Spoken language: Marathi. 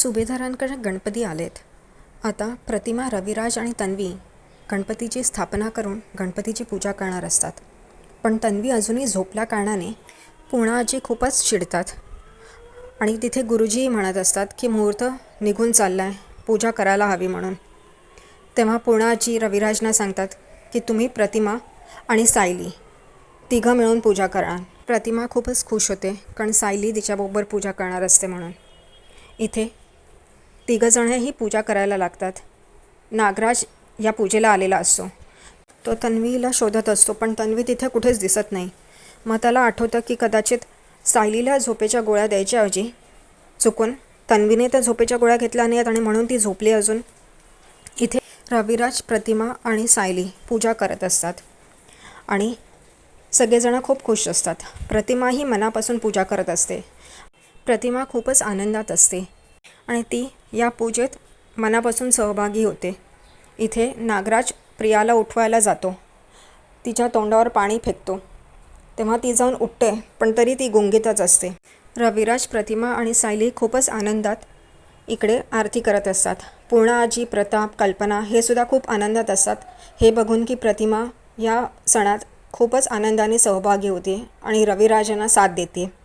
सुभेदारांकडे गणपती आलेत. आता प्रतिमा रविराज आणि तन्वी गणपतीची स्थापना करून गणपतीची पूजा करणार असतात. पण तन्वी अजूनही झोपल्या कारणाने पूर्णा आजी खूपच चिडतात. आणि तिथे गुरुजी म्हणत असतात की मुहूर्त निघून चालला आहे पूजा करायला हवी म्हणून. तेव्हा पूर्णा आजी रविराजना सांगतात की तुम्ही प्रतिमा आणि सायली तिघं मिळून पूजा करा. प्रतिमा खूपच खुश होते कारण सायली तिच्याबरोबर पूजा करणार असते म्हणून. इथे तिघंजणंही पूजा करायला लागतात. नागराज या पूजेला आलेला असतो. तो तन्वीला शोधत असतो पण तन्वी तिथे कुठेच दिसत नाही. मग त्याला आठवतं की कदाचित सायलीला झोपेच्या गोळ्या द्यायच्याऐवजी चुकून तन्वीने त्या झोपेच्या गोळ्या घेतल्या नाहीत आणि म्हणून ती झोपली अजून. इथे रविराज प्रतिमा आणि सायली पूजा करत असतात. आणि सगळेजणं खूप खुश असतात. प्रतिमा ही मनापासून पूजा करत असते. प्रतिमा खूपच आनंदात असते. आणि ती या पूजेत मनापासून सहभागी होते. इथे नागराज प्रियाला उठवायला जातो. तिच्या तोंडावर पाणी फेकतो. तेव्हा ती जाऊन उठते पण तरी ती गुंगीतच असते. रविराज प्रतिमा आणि सायली खूपच आनंदात इकडे आरती करत असतात. पूर्णा आजी प्रताप कल्पना हे सुद्धा खूप आनंदात असतात. हे बघून की प्रतिमा या सणात खूपच आनंदाने सहभागी होते आणि रविराजांना साथ देते.